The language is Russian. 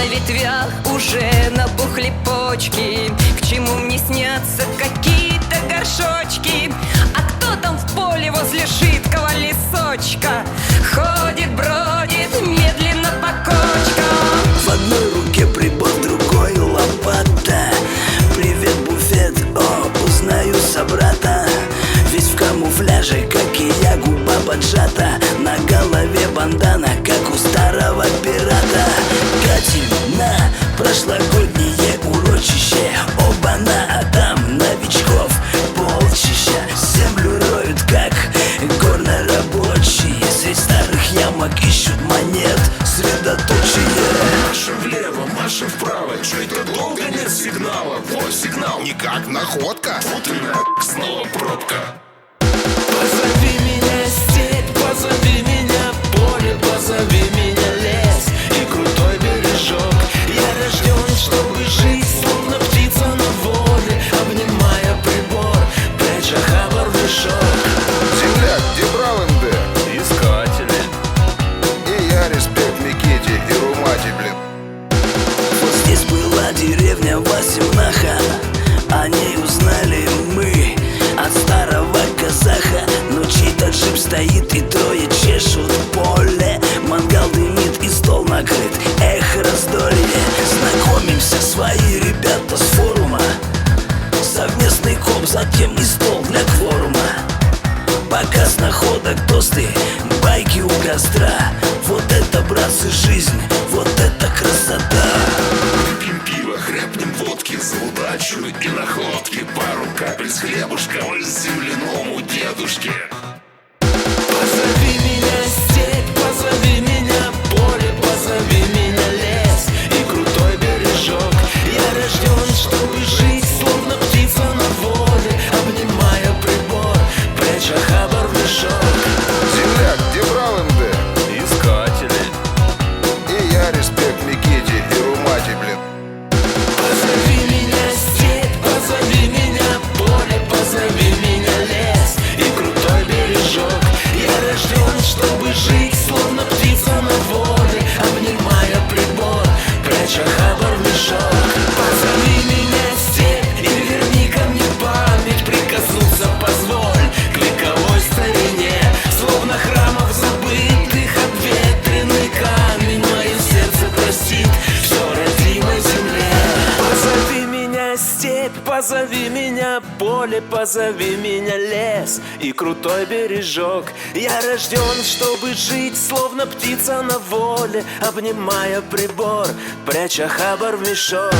на ветвях уже набухли почки. К чему мне снятся какие-то горшочки? А кто там в поле возле жидкого лесочка? Ходит, бродит медленно по кочкам. В одной руке прибор, другой лопата. Привет, буфет, о, узнаю собрата. Весь в камуфляже, как и я, губа поджата прошлогоднее урочище Оба-на, а там новичков. Полчища Землю роют, как горнорабочие. Средь старых ямок ищут монет. Средоточие. Маша влево, Маша вправо. Чё-то долго нет сигнала? Вот сигнал. Никак находка. Вот и на снова пробка. Позови меня Находок, тосты, байки у костра. Вот это, братцы, жизнь, вот это красота чтобы жить, степь, позови меня поле, позови меня лес и крутой бережок. Я рожден, чтобы жить, словно птица на воле, обнимая прибор, пряча хабар в мешок.